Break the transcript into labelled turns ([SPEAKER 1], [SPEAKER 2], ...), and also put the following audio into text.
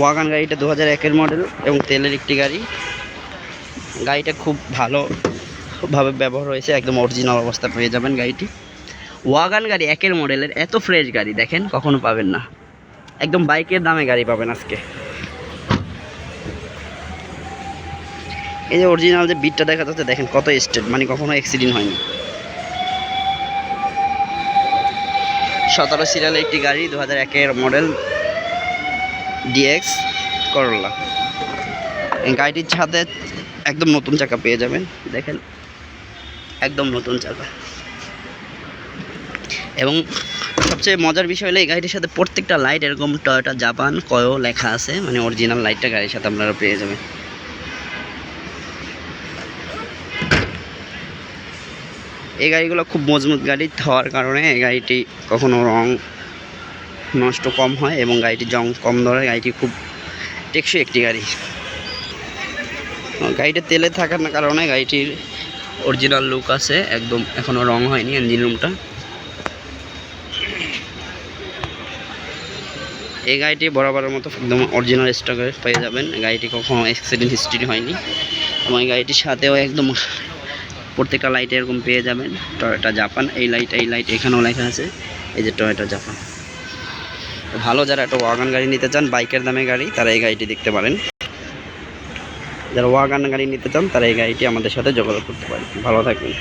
[SPEAKER 1] Wagon গাড়িটা দু হাজার একের মডেল এবং তেলের একটি গাড়ি। গাড়িটা খুব ভালোভাবে ব্যবহার হয়েছে, একদম অরিজিনাল অবস্থা পেয়ে যাবেন গাড়িটি। ওয়াগান গাড়ি একের মডেলের, এত ফ্রেশ গাড়ি দেখেন, কখনো পাবেন না। একদম বাইকের দামে গাড়ি পাবেন আজকে। এই যে অরিজিনাল যে বিটটা দেখা যাচ্ছে, দেখেন কত স্টেট মানে কখনো অ্যাক্সিডেন্ট হয়নি। সতেরো সিরিয়ালের একটি গাড়ি দু হাজার একের মডেল। ডিএক্স করলা এই গাড়িটির ছাদে একদম নতুন চাকা পেয়ে যাবেন। দেখেন, একদম নতুন চাকা। এবং সবচেয়ে মজার বিষয় হলো, এই গাড়িটির সাথে প্রত্যেকটা লাইট এরকম টয়োটা জাপান কয়ো লেখা আছে। মানে অরিজিনাল লাইটটা গাড়ির সাথে আপনারা পেয়ে যাবেন। এই গাড়িগুলো খুব মজবুত গাড়ি। হওয়ার কারণে এই গাড়িটি কখনো রং নষ্ট কম হয় এবং গাড়িটি জং কম ধরে গাড়িটি খুব টেকসই একটি গাড়ি। গাড়িটা তেলে থাকার কারণে গাড়িটির অরিজিনাল লুক আছে, একদম এখনও রং হয়নি ইঞ্জিন রুমটা এই গাড়িটি বরাবরের মতো একদম অরিজিনাল স্টকে পেয়ে যাবেন। গাড়িটি কখনো অ্যাক্সিডেন্ট হিস্ট্রি হয়নি। এবং এই গাড়িটির সাথেও একদম প্রত্যেকটা লাইট এরকম পেয়ে যাবেন। টয়োটা জাপান এই লাইট এই লাইট এখানেও লেখা আছে, এই যে টয়োটা জাপান ভালো যারা একটা ওয়াগান গাড়ি নিতে চান, বাইকের দামে গাড়ি, তারা এই গাড়িটি দেখতে পারেন। যারা ওয়াগান গাড়ি নিতে চান, তারা এই গাড়িটি আমাদের সাথে যোগাযোগ করতে পারেন। ভালো থাকবেন।